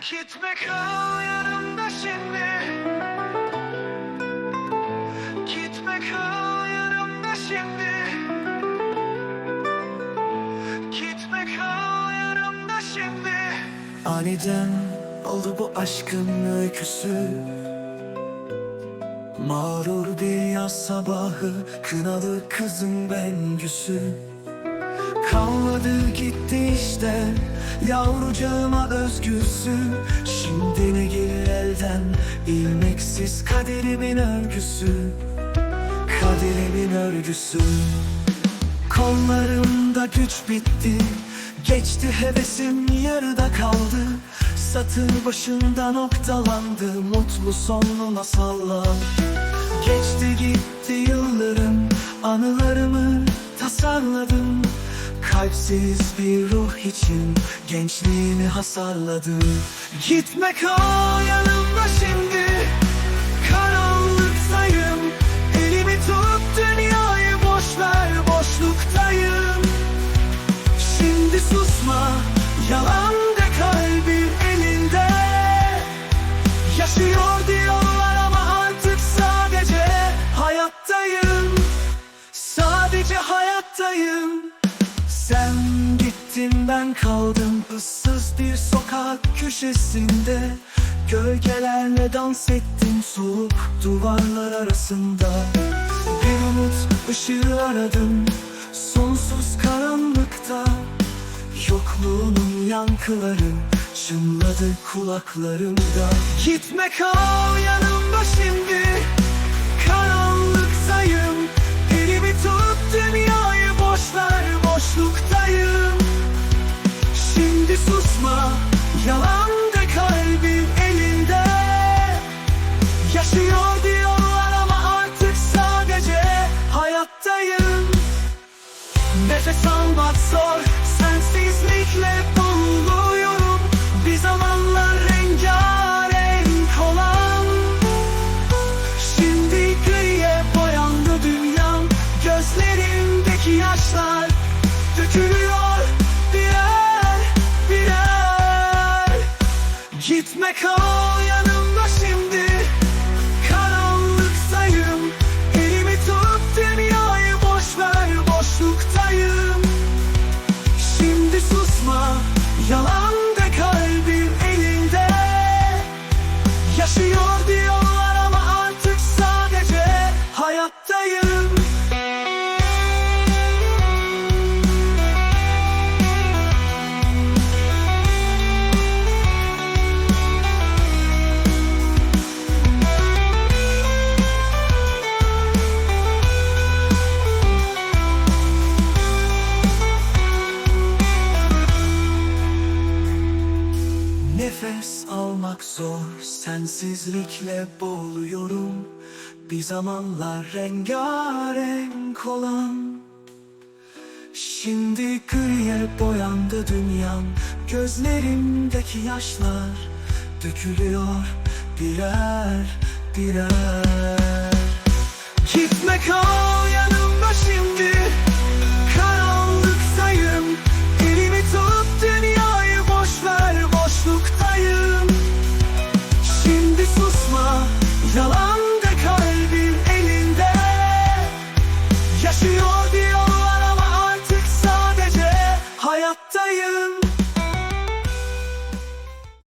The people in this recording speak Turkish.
Gitme kal yanımda şimdi. Gitme kal yanımda şimdi. Gitme kal yanımda şimdi. Aniden oldu bu aşkın öyküsü. Mağrur bir yaz sabahı Kınalı kızın bengüsü Kalmadı gitti işte Yavrucağıma özgüsü kaderimin örgüsü Kaderimin örgüsü. Kollarımda güç bitti Geçti hevesim yarıda kaldı. Satır başında noktalandı Mutlu sonlu masallar Geçti gitti yıllarım Anılarımı tasarladım. Kalpsiz bir ruh için Gençliğimi hasarladım. Gitme kal yanımda şimdi dünyayı boş ver Boşluktayım. Şimdi susma Yalan de kalbim elinde. Yaşıyor diyorlar ama artık sadece hayattayım. Sadece hayattayım. Sen gittin ben kaldım. Issız bir sokak köşesinde. Gölgelerle dans ettim soğuk duvarlar arasında Bir umut ışığı aradım. Sonsuz karanlıkta Yokluğunun yankıları çınladı kulaklarımda. Gitme kal yanımda şimdi Nefes almak zor Sensizlikle boğuluyorum Bir zamanlar rengarenk olan. Şimdi griye boyandı dünyam. Gözlerimdeki yaşlar Dökülüyor birer birer. Gitme kal yanımda şimdi Yalan Almak zor. Sensizlikle boğuluyorum. Bir zamanlar rengarenk olan. Şimdi griye boyandı dünyam. Gözlerimdeki yaşlar Dökülüyor birer birer. Gitme kal yanımda